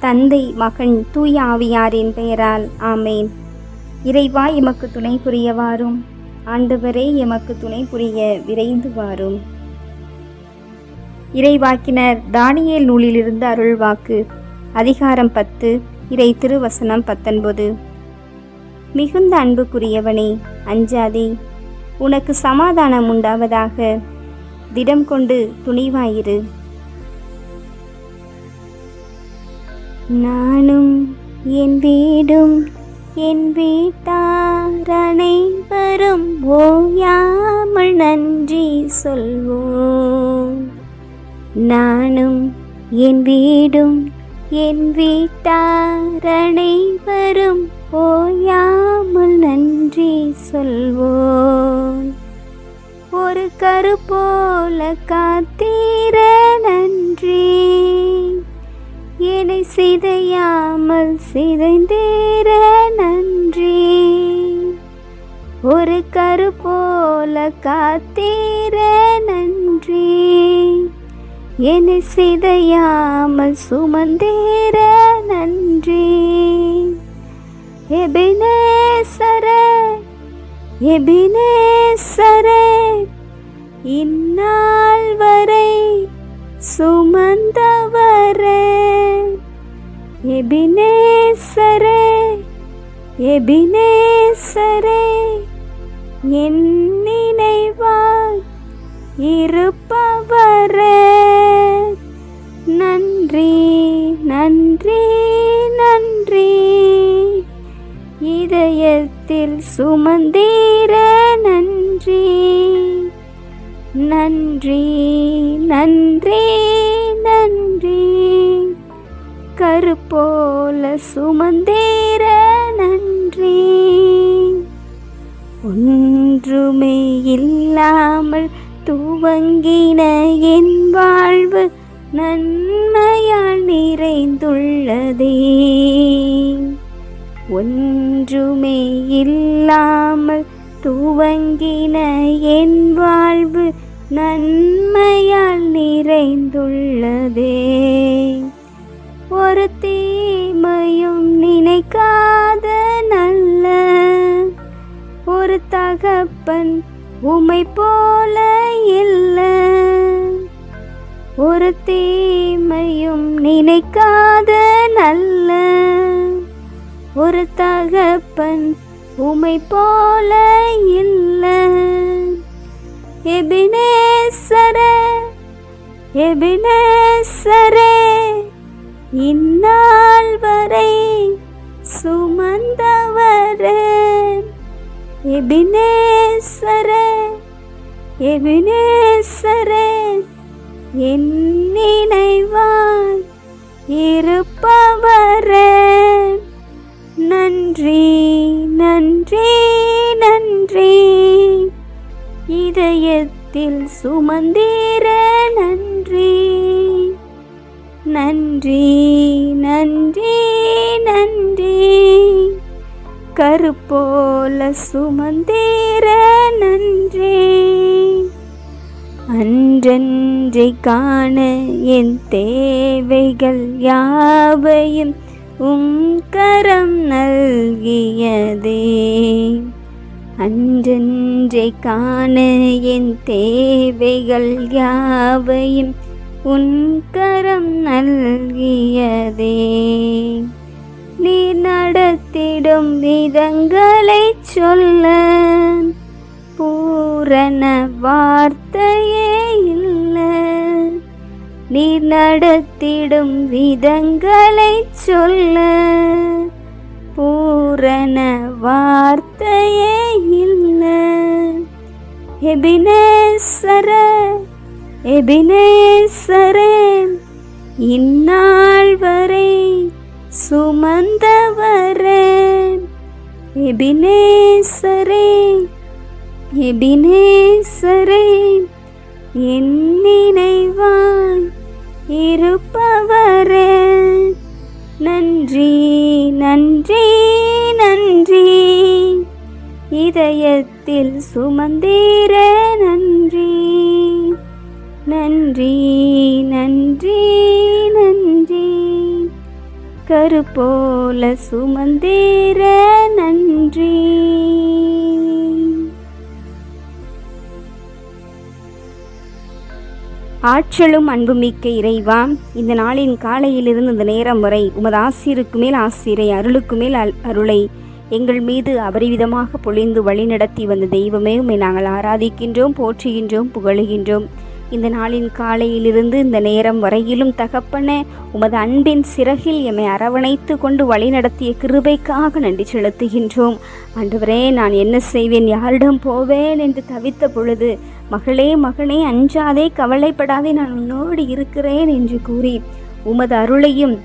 தந்தை மகன் தூய ஆவியாரின் பெயரால் ஆமேன். இறைவா எமக்கு துணை புரிய வாரும் ஆண்டவரே எமக்கு துணை புரிய விரைந்து வாரும் இறைவாக்கினர் தானியல் நூலிலிருந்து அருள்வாக்கு அதிகாரம் பத்து இறை திருவசனம் பத்தொன்பது. மிகுந்த அன்புக்குரியவனே அஞ்சாதே உனக்கு சமாதானம் உண்டாவதாக. திடம் கொண்டு துணிவாயிரு. நானும் என் வீடும் என் வீட்டார் அனைவரும் ஓயாமல் நன்றி சொல்வோம். நானும் என் வீடும் என் வீட்டார் அனைவரும் ஓயாமல் நன்றி சொல்வோம். ஒரு கரு போல காத்தீர நன்றி. சிதையாமல் சிதைந்தேர நன்றி. ஒரு கரு போல காத்தீர நன்றி. என்னை சிதையாமல் சுமந்தேர நன்றி. எபினேசரே எபினேசரே இந்நாள் வரை சுமந்தவரே. எபினேசரே எபினேசரே என் நினைவாய் இருப்பவரே. நன்றி நன்றி நன்றி. இதயத்தில் சுமந்தீர நன்றி. நன்றி நன்றி நன்றி. கருப்போல சுமந்தீர நன்றி. ஒன்றுமே இல்லாமல் துவங்கின என் வாழ்வு நன்மையால் நிறைந்துள்ளதே. ஒன்றுமே இல்லாமல் துவங்கின என் வாழ்வு நன்மையால் நிறைந்துள்ளதே. தகப்பன் உமை போல இல்லை. ஒரு தீமையும் நினைக்காத நல்ல. ஒரு தகப்பன் உமை போல இல்லை. எபினேசரே எபினேசரே இந்நாள் வரை சுமந்தவரே. எபினேசரே எபினேசரே என் நினைவாய் இருப்பவரே. நன்றி நன்றி நன்றி. இதயத்தில் சுமந்தீர நன்றி. நன்றி நன்றி நன்றி. கருப்போல சுமந்தீர நன்றே. அன்றன்றை காண என் தேவைகள் யாவையும் உம் கரம் நல்கியதே. அன்றன்றை காண என் தேவைகள் யாவையும் உன் கரம் நல்கியதே. நீ நடத்திடும் விதங்களை சொல்ல பூரண வார்த்தையே இல்லை. நீ நடத்திடும் விதங்களை சொல்ல பூரண வார்த்தையே இல்லை. எபினேசர எபினேசரே இந்நாள் வரை சுமந்தவரே எபினேசரே எபினேசரே என் நினைவாய் இருப்பவரே. நன்றி நன்றி நன்றி. இதயத்தில் சுமந்தீர நன்றி. நன்றி நன்றி நன்றி. கருப்போல சுமந்தீர நன்றி. ஆற்றலும் அன்புமிக்க இறைவா இந்த நாளின் காலையிலிருந்து இந்த நேரம் வரை உமது ஆசிரியருக்கு மேல் ஆசிரை அருளுக்கு மேல் அல்- அருளை எங்கள் மீது அபரிவிதமாக பொழிந்து வழிநடத்தி வந்த தெய்வமே உம்மை நாங்கள் ஆராதிக்கின்றோம் போற்றுகின்றோம் புகழுகின்றோம். இந்த நாளின் காலையிலிருந்து இந்த நேரம் வரையிலும் தகப்பன உமது அன்பின் சிறகில் எம்மை அரவணைத்து கொண்டு வழிநடத்திய கிருபைக்காக நன்றி செலுத்துகின்றோம். ஆண்டவரே நான் என்ன செய்வேன்? யாரிடம் போவேன் என்று தவித்த பொழுது மகளே மகனே அஞ்சாதே கவலைப்படாதே நான் உன்னோடு இருக்கிறேன் என்று கூறி உமது அருளையும்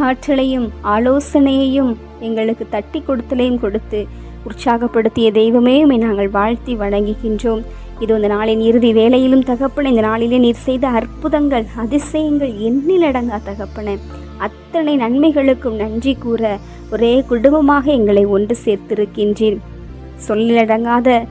ஆற்றலையும் ஆலோசனையையும் எங்களுக்கு தட்டி கொடுத்தலையும் கொடுத்து உற்சாகப்படுத்திய தெய்வமே நாங்கள் வாழ்த்தி வணங்குகின்றோம். இது இந்த நாளின் இறுதி வேலையிலும் தகப்பன இந்த நாளிலே நீர் செய்த அற்புதங்கள் அதிசயங்கள் எண்ணிலடங்கா தகப்பன. அத்தனை நன்மைகளுக்கும் நன்றி கூற ஒரே குடும்பமாக எங்களை ஒன்று சேர்த்திருக்கின்றீர். சொல்லிலடங்காத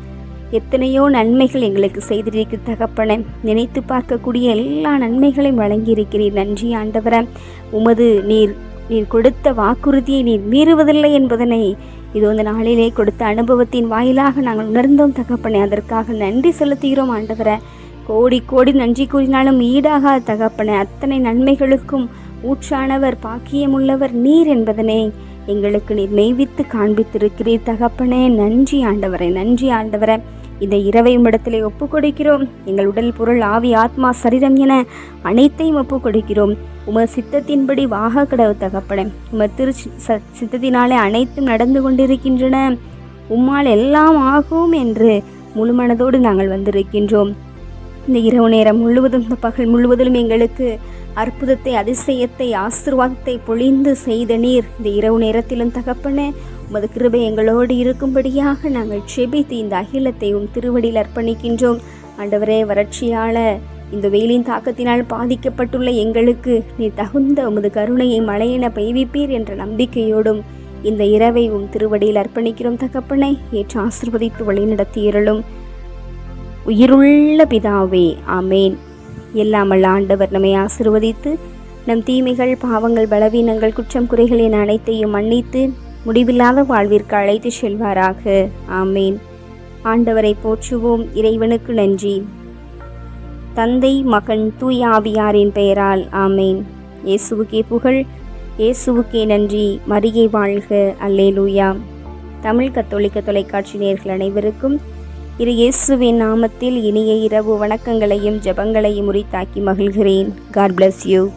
எத்தனையோ நன்மைகள் எங்களுக்கு செய்திருக்க தகப்பன. நினைத்து பார்க்கக்கூடிய எல்லா நன்மைகளையும் வழங்கியிருக்கிறீர். நன்றி ஆண்டவர. உமது நீர் நீர் கொடுத்த வாக்குறுதியை நீர் மீறுவதில்லை என்பதனை இது இந்த நாளிலே கொடுத்த அனுபவத்தின் வாயிலாக நாங்கள் உணர்ந்தோம் தகப்பனே. அதற்காக நன்றி செலுத்துகிறோம் ஆண்டவரை. கோடி கோடி நன்றி கூறினாலும் ஈடாகாத தகப்பனே. அத்தனை நன்மைகளுக்கும் ஊற்றானவர் பாக்கியமுள்ளவர் நீர் என்பதனை எங்களுக்கு நீர் மெய்வித்து காண்பித்திருக்கிறீர் தகப்பனே. நன்றி ஆண்டவரே நன்றி ஆண்டவரே. இந்த இரவை உம்மிடத்திலே ஒப்பு கொடுக்கிறோம் எங்கள் உடல் பொருள் ஆவி ஆத்மா சரீரம் என அனைத்தையும் ஒப்பு கொடுக்கிறோம் உம சித்தத்தின்படி வாக கடவு தகப்பனே உம திரு ச- சித்தத்தினாலே அனைத்தும் நடந்து கொண்டிருக்கின்றன. உம்மால் எல்லாம் ஆகும் என்று முழுமனதோடு நாங்கள் வந்திருக்கின்றோம். இந்த இரவு நேரம் முழுவதும் இந்த பகல் முழுவதிலும் எங்களுக்கு அற்புதத்தை அதிசயத்தை ஆசிர்வாதத்தை பொழிந்து செய்த நீர். இந்த இரவு நேரத்திலும் தகப்பன உமது கிருபை எங்களோடு இருக்கும்படியாக நாங்கள் செபித்து இந்த அகிலத்தை உம் திருவடியில் அர்ப்பணிக்கின்றோம். ஆண்டவரே வறட்சியால இந்த வெயிலின் தாக்கத்தினால் பாதிக்கப்பட்டுள்ள எங்களுக்கு நீ தகுந்த உமது கருணையை மழையென பெய்விப்பீர் என்ற நம்பிக்கையோடும் இந்த இரவை உம் திருவடியில் அர்ப்பணிக்கிறோம் தகப்பனை. ஏற்று ஆசிர்வதித்து வழிநடத்தியிருளும் உயிருள்ள பிதாவே ஆமேன். எல்லாமல் ஆண்டவர் நம்மை ஆசிர்வதித்து நம் தீமைகள் பாவங்கள் பலவீனங்கள் குற்றம் குறைகள் என அனைத்தையும் மன்னித்து முடிவில்லாத வாழ்விற்கு அழைத்து செல்வாராக. ஆமேன். ஆண்டவரை போற்றுவோம் இறைவனுக்கு நன்றி. தந்தை மகன் தூய ஆவியாரின் பெயரால் ஆமேன். இயேசுவுக்கே புகழ் இயேசுவுக்கே நன்றி. மரியை வாழ்க. அல்லே லூயா தமிழ் கத்தோலிக்க தொலைக்காட்சி நேர்கள் அனைவருக்கும் இரு இயேசுவின் நாமத்தில் இனிய இரவு வணக்கங்களையும் ஜெபங்களையும் உரித்தாக்கி மகிழ்கிறேன். God bless you